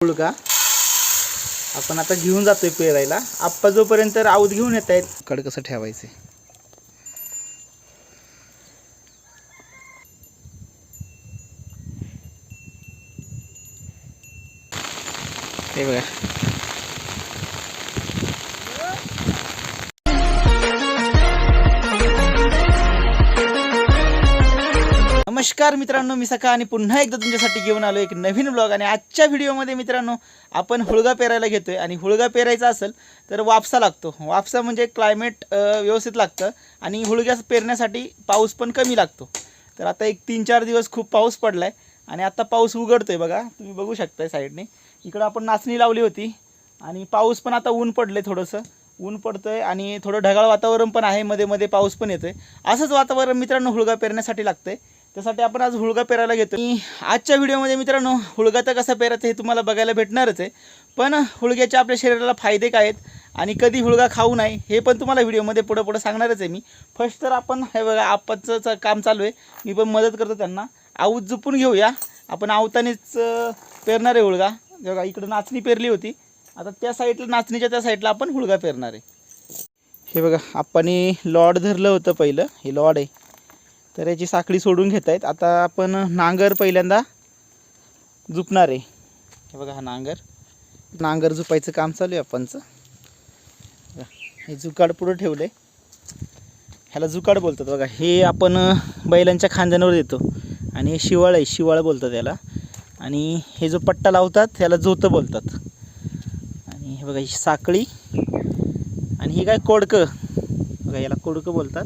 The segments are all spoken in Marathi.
हुळगा आपण आता घेऊन जातोय पेरायला. आप्पा जोपर्यंत राऊत घेऊन येत आहेत. कड कसं ठेवायचे? हे बघा. नमस्कार मित्रांनो मी सका आणि पुन्हा एकदा तुमच्यासाठी घेऊन आलो एक नवीन ब्लॉग आणि आजच्या व्हिडिओमध्ये मित्रांनो आपण हुळगा पेरायला घेतोय. आणि हुळगा पेरायचा असेल तर वापसा लागतो. वापसा म्हणजे क्लायमेट व्यवस्थित लागतं. आणि हुळग्या पेरण्यासाठी पाऊस पण कमी लागतो. तर आता एक तीन चार दिवस खूप पाऊस पडला आहे आणि आता पाऊस उघडतो आहे बघा. तुम्ही बघू शकताय साईडने. इकडं आपण नाचणी लावली होती. आणि पाऊस पण आता ऊन पडलं आहे थोडंसं. ऊन पडतं आहे आणि थोडं ढगाळ वातावरण पण आहे. मध्ये मध्ये पाऊस पण येतोय. असंच वातावरण मित्रांनो हुळगा पेरण्यासाठी लागतंय. त्यासाठी आपण आज हुळगा पेरायला घेतो. आणि आजच्या व्हिडिओमध्ये मित्रांनो हुळगा तर कसा पेरायचं हे तुम्हाला बघायला भेटणारच आहे. पण हुळग्याचे आपल्या शरीराला फायदे काय आहेत आणि कधी हुळगा खाऊ नये हे पण तुम्हाला व्हिडिओमध्ये पुढं पुढं सांगणारच आहे मी. फर्स्ट तर आपण हे बघा आपाचं काम चालू आहे. मी पण मदत करतो त्यांना. आऊत जुपून घेऊया. आपण आवतानेच पेरणार आहे हुळगा. बघा इकडं नाचणी पेरली होती. आता त्या साईडला नाचणीच्या त्या साईडला आपण हुळगा पेरणार आहे. हे बघा आपण लॉड धरलं होतं पहिलं. हे लॉड आहे. तर याची साखळी सोडून घेत आहेत आता आपण नांगर पहिल्यांदा जुपणार आहे. हे बघा हा नांगर. नांगर जुपायचं काम चालू आहे आपणचं. हे जुकाड पुढं ठेवलं आहे ह्याला जुकाड बोलतात बघा. हे आपण बैलांच्या खांद्यांवर देतो. आणि हे शिवाळ आहे शिवाळ बोलतात याला. आणि हे जो पट्टा लावतात ह्याला जोतं बोलतात. आणि हे बघा ही साखळी. आणि ही काय कोडकं? बघा याला कोडकं बोलतात.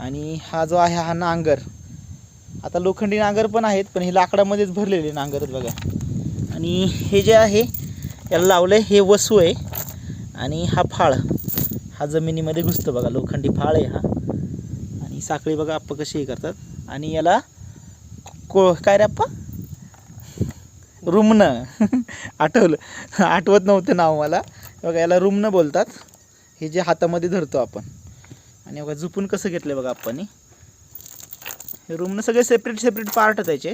आणि हा जो आहे हा नांगर. आता लोखंडी नांगर पण आहेत पण हे लाकडामध्येच भरलेले नांगर बघा. आणि हे जे आहे याला लावलं आहे हे वसू आहे आणि हा फाळ. हा जमिनीमध्ये घुसतो बघा लोखंडी फाळ आहे हा. आणि साखळी बघा आप्पा कशी हे करतात. आणि याला को काय रे आप्पा? रुमणं. आठवलं. आठवत नव्हतं नाव मला. बघा याला रुमणं बोलतात. हे जे हातामध्ये धरतो आपण. आणि बघा झुपून कसं घेतलं बघा आप्पानी हे. रूमनं सगळे सेपरेट सेपरेट पार्ट त्याचे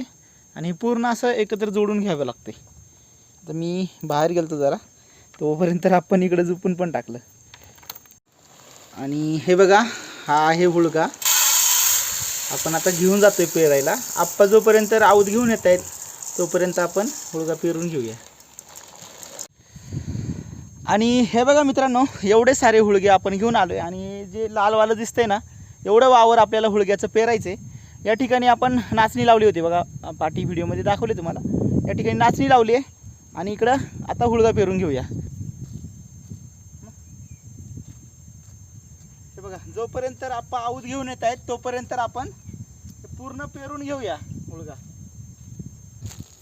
आणि पूर्ण असं एकत्र जोडून घ्यावं लागते आता मी बाहेर गेलो जरा. तोपर्यंत आपण इकडं झुपून पण टाकलं. आणि हे बघा हा आहे हुळगा आपण आता घेऊन जातोय पेरायला. आप्पा जोपर्यंत राऊत घेऊन येत आहेत तोपर्यंत आपण हुळगा पेरून घेऊया. आणि हे बघा मित्रांनो एवढे सारे हुळगे आपण घेऊन आलो आहे आणि जे लालवालं दिसतंय ना एवढं वावर आपल्याला हुळग्याचं पेरायचं आहे या ठिकाणी आपण नाचणी लावली होती बघा पाठी व्हिडिओमध्ये दाखवले तुम्हाला. या ठिकाणी नाचणी लावली आहे आणि इकडं आता हुळगा पेरून घेऊया. हे बघा जोपर्यंत आपण आऊत घेऊन येत आहेत तोपर्यंत आपण पूर्ण पेरून घेऊया हुळगा.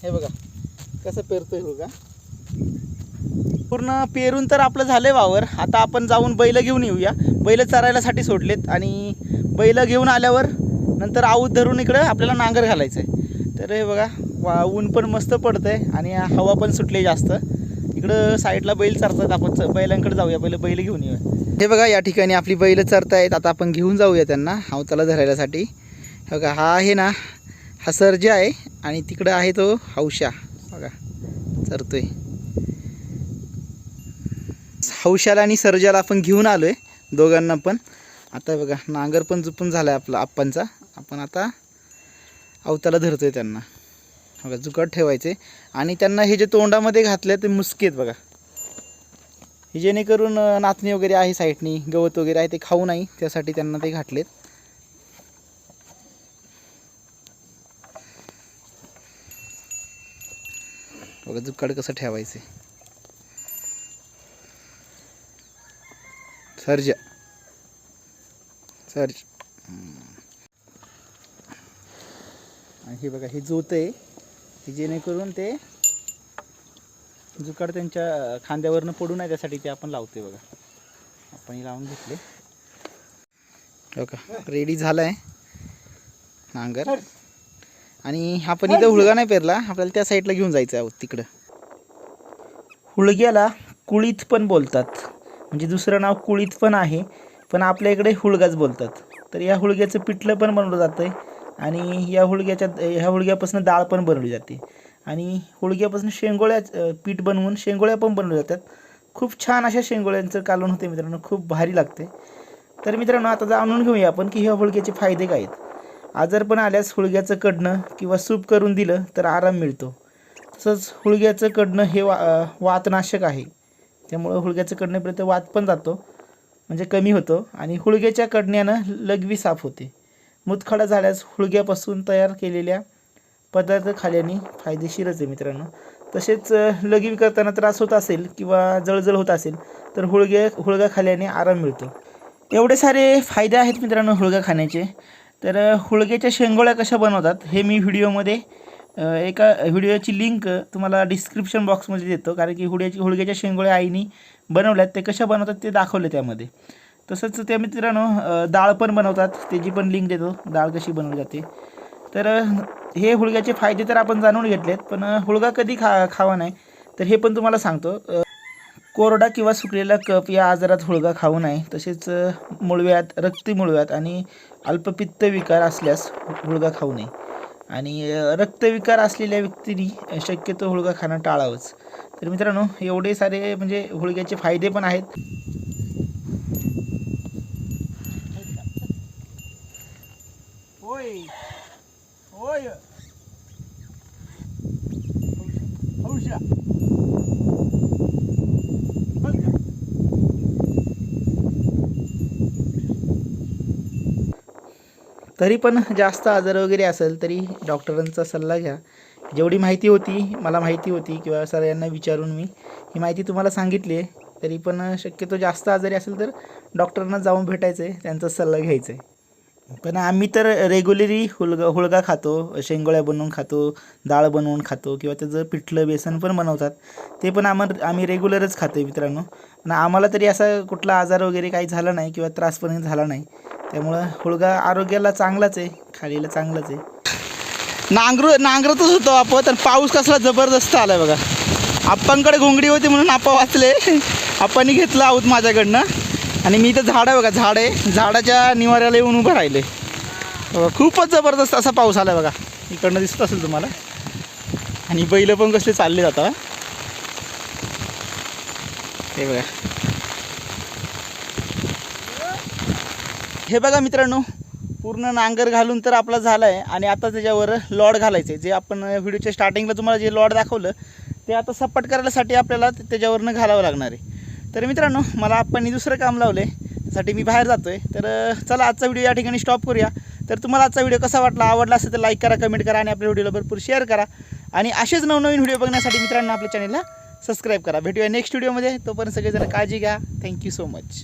हे बघा कसं पेरतोय हुळगा. पूर्ण पेरून तर आपलं झालं आहे वावर. आता आपण जाऊन बैलं घेऊन येऊया. बैलं चरायलासाठी सोडलेत आणि बैलं घेऊन आल्यावर नंतर आऊत धरून इकडं आपल्याला नांगर घालायचं आहे तर हे बघा वा ऊन पण मस्त पडतं आहे आणि हवा पण सुटली जास्त. इकडं साईडला बैल चरतात. आपण च- बैलांकडे जाऊया. पहिले बैल घेऊन येऊया. हे बघा या ठिकाणी आपली बैल चरतायत. आता आपण घेऊन जाऊया त्यांना. हावताला धरायलासाठी. बघा हा आहे ना हा सर्जा आहे आणि तिकडं आहे तो हौशा. बघा चरतोय. हौशाला आणि सर्जाला आपण घेऊन आलो आहे दोघांना पण. आता बघा नांगर पण जुपून झाला आहे आपला आप्पांचा. आपण आता अवताला आहे त्यांना. बघा जुकट ठेवायचे. आणि त्यांना हे जे तोंडामध्ये घातले ते मुसकेत आहेत बघा. हे जेणेकरून नाचणी वगैरे आहे साईडनी गवत वगैरे आहे ते खाऊ नाही. त्यासाठी त्यांना ते घातलेत. बघा जुकाड कसं ठेवायचे सर्ज. सर्ज. आणि हे बघा हे जोत आहे जेणेकरून ते जुकाड त्यांच्या खांद्यावरनं पडू नये त्यासाठी ते आपण लावतोय बघा. आपण हे लावून घेतले. बघा रेडी झाला आहे नांगर आणि आपण इथं हुळगा नाही पेरला आपल्याला त्या साईडला घेऊन जायचं आहे तिकडं. हुळग्याला कुळीत पण बोलतात. म्हणजे दुसरं नाव कुळीत पण आहे पण आपल्या इकडे हुळगाच बोलतात. तर या हुळग्याचं पिठलं पण बनवलं जातं आहे आणि या हुळग्याच्या ह्या हुळग्यापासून डाळ पण बनवली जाते. आणि हुळग्यापासून शेंगोळ्या पीठ बनवून शेंगोळ्या पण बनवल्या जातात. खूप छान अशा शेंगोळ्यांचं कालवण होते मित्रांनो खूप भारी लागते. तर मित्रांनो आता जाणून घेऊया आपण की ह्या हुळग्याचे फायदे काय आहेत. आजारपण आल्यास हुळग्याचं कडणं किंवा सूप करून दिलं तर आराम मिळतो. तसंच हुळग्याचं कडणं हे वा वातनाशक आहे. त्यामुळं हुळग्याचं कडण्यापर्यंत वाद पण जातो. म्हणजे कमी होतो. आणि हुळग्याच्या कडण्यानं लघवी साफ होते. मुतखडा झाल्यास हुळग्यापासून तयार केलेल्या पदार्थ खाल्याने फायदेशीरच आहे मित्रांनो. तसेच लघवी करताना त्रास होत असेल किंवा जळजळ होत असेल तर हुळगे हुळगा खाल्याने आराम मिळतो. एवढे सारे फायदे आहेत मित्रांनो हुळगा खाण्याचे. तर हुळग्याच्या शेंगोळ्या कशा बनवतात हे मी व्हिडिओमध्ये एका व्हिडिओची लिंक तुम्हाला डिस्क्रिप्शन बॉक्समध्ये देतो कारण की हुड्याची हुळग्याच्या शेंगोळ्या आईनी बनवल्यात ते कशा बनवतात ते दाखवले त्यामध्ये. तसंच त्या मित्रांनो डाळ पण बनवतात त्याची पण लिंक देतो डाळ कशी बनवली जाते. तर हे हुळग्याचे फायदे तर आपण जाणून घेतलेत पण हुडगा हुळगा कधी खा खावा नाही तर हे पण तुम्हाला सांगतो. कोरडा किंवा सुकलेला कप या आजारात हुळगा खाऊ नये तसेच मुळव्यात रक्ती मुळव्यात आणि अल्पपित्त विकार असल्यास हुळगा खाऊ नये. आणि रक्तविकार असलेल्या व्यक्तींनी शक्यतो हुळगा खाणं टाळावंच. तर मित्रांनो एवढे सारे म्हणजे हुळग्याचे फायदे पण आहेत होय होय हौशा बघ का तरी पण जास्त आजार वगैरे असेल तरी डॉक्टरांचा सल्ला घ्या. जेवढी माहिती होती मला माहिती होती किंवा सर यांना विचारून मी ही माहिती तुम्हाला सांगितली आहे तरी पण शक्यतो जास्त आजारी असेल तर डॉक्टरांना जाऊन भेटायचं आहे त्यांचा सल्ला घ्यायचा आहे पण आम्ही तर रेग्युलरी हुलगा हुळगा खातो शेंगोळ्या बनवून खातो डाळ बनवून खातो किंवा त्याचं पिठलं बेसन पण बनवतात. ते पण आम आम्ही रेग्युलरच खातो आहे मित्रांनो. आणि आम्हाला तरी असा कुठला आजार वगैरे काही झाला नाही किंवा त्रास पण झाला नाही. त्यामुळं हुळगा आरोग्याला चांगलाच आहे खालीला चांगलाच आहे. नांगर नांगरतच होतो आपण तर पाऊस कसला जबरदस्त आला बघा. आप्पांकडे घोंगडी होती म्हणून आपा वाचले. आप्पांनी घेतलं आहोत माझ्याकडनं. आणि मी तर झाड आहे बघा झाड आहे. झाडाच्या निवाऱ्याला येऊन उभं राहिले. खूपच जबरदस्त असा पाऊस आला बघा. इकडनं दिसत असेल तुम्हाला. आणि बैल पण कसले चालले जातात हे बघा. हे बघा मित्रांनो पूर्ण नांगर घालून तर आपला झाला आहे आणि आता त्याच्यावर लॉड घालायचं आहे जे आपण व्हिडिओच्या स्टार्टिंगला तुम्हाला जे लॉड दाखवलं ते आता सपाट करायसाठी आपल्याला त्याच्यावरनं घालावं लागणार आहे. तर मित्रांनो मला आपण दुसरं काम लावलं आहे त्यासाठी मी बाहेर जातो आहे तर चला आजचा व्हिडिओ या ठिकाणी स्टॉप करूया. तर तुम्हाला आजचा व्हिडिओ कसा वाटला आवडला असेल तर लाईक करा कमेंट करा आणि आपल्या व्हिडिओला भरपूर शेअर करा. आणि असेच नवनवीन व्हिडिओ बघण्यासाठी मित्रांनो आपल्या चॅनलला सबस्क्राईब करा. भेटूया नेक्स्ट व्हिडिओमध्ये तोपर्यंत सगळेजण काळजी घ्या. Thank you so much